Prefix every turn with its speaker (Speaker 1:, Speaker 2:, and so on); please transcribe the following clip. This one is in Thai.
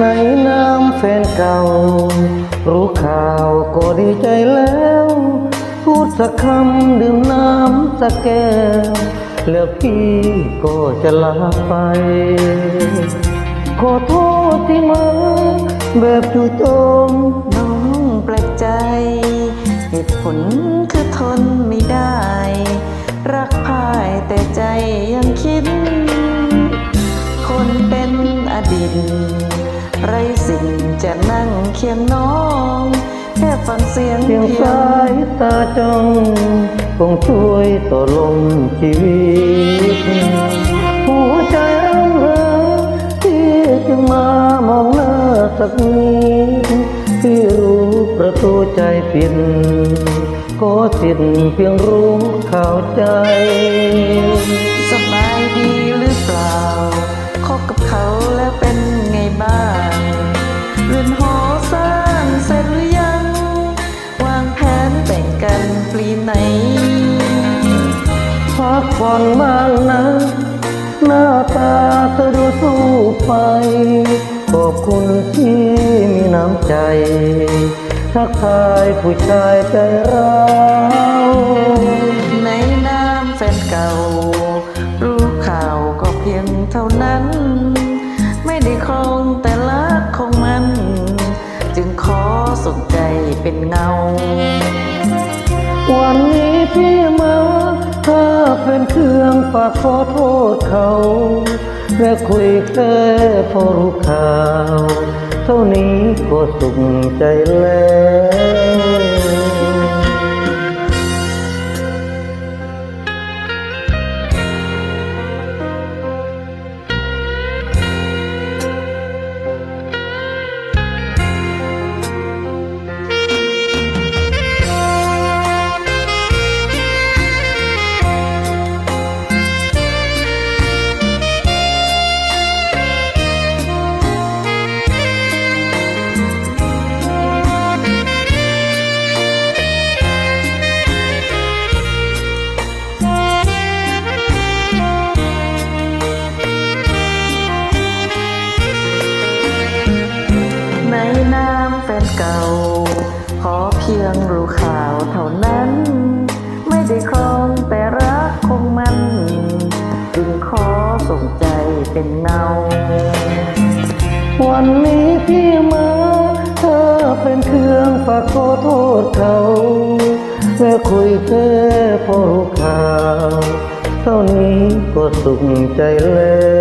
Speaker 1: ในน้ำแฟนเก่า รู้ข่าวก็ดีใจแล้ว พูดสักคำดื่มน้ำสักแก้ว แล้วพี่ก็จะลาไป ขอโทษที่มาแบบจู่โจม
Speaker 2: น้องแปลกใจ เหตุผลคือทนไม่ได้ รักพ่ายแต่ใจยังคิด คนเป็นอดีต จะนั่งเคียงน้อง แค่ฟังเสียง
Speaker 1: เพียง
Speaker 2: เพีย
Speaker 1: สางยตาจ้องคงช่วยต่อลมชีวิต หัวใจร่ำเริงที่จึงมามองหน้าสักนิดที่รู้ประตูใจปิดก็สิทธิ์เพียงรู้ข่าวใจ
Speaker 2: สบายดีหรือเปล่าคบกับเขาแล้ว กันปีไหน
Speaker 1: พักผ่อนบ้างนะ หน้าตาเธอดูสู้ไป ขอบคุณที่มีน้ำใจ ทักทายผู้ชายใจร้าว
Speaker 2: ในน้ำแฟนเก่า รู้ข่าวก็เพียงเท่านั้น ไม่ได้ครองแต่ละของมัน จึงขอสนใจเป็นเงา
Speaker 1: วันนี้พี่มาถ้าเป็นเครื่องฝากขอโทษเขา และคุยแค่พอรู้ข่าว เท่านี้ก็สุขใจแล้ว
Speaker 2: พียงรู้ข่าวเท่านั้น ไม่ได้ครองแต่รักคงมัน จึงขอส่งใจเป็นเงา
Speaker 1: วันนี้พี่มาเธอเป็นเครื่องฝากขอโทษเขาและคุยแค่พอรู้ข่าว เท่านี้ก็สุขใจแล้ว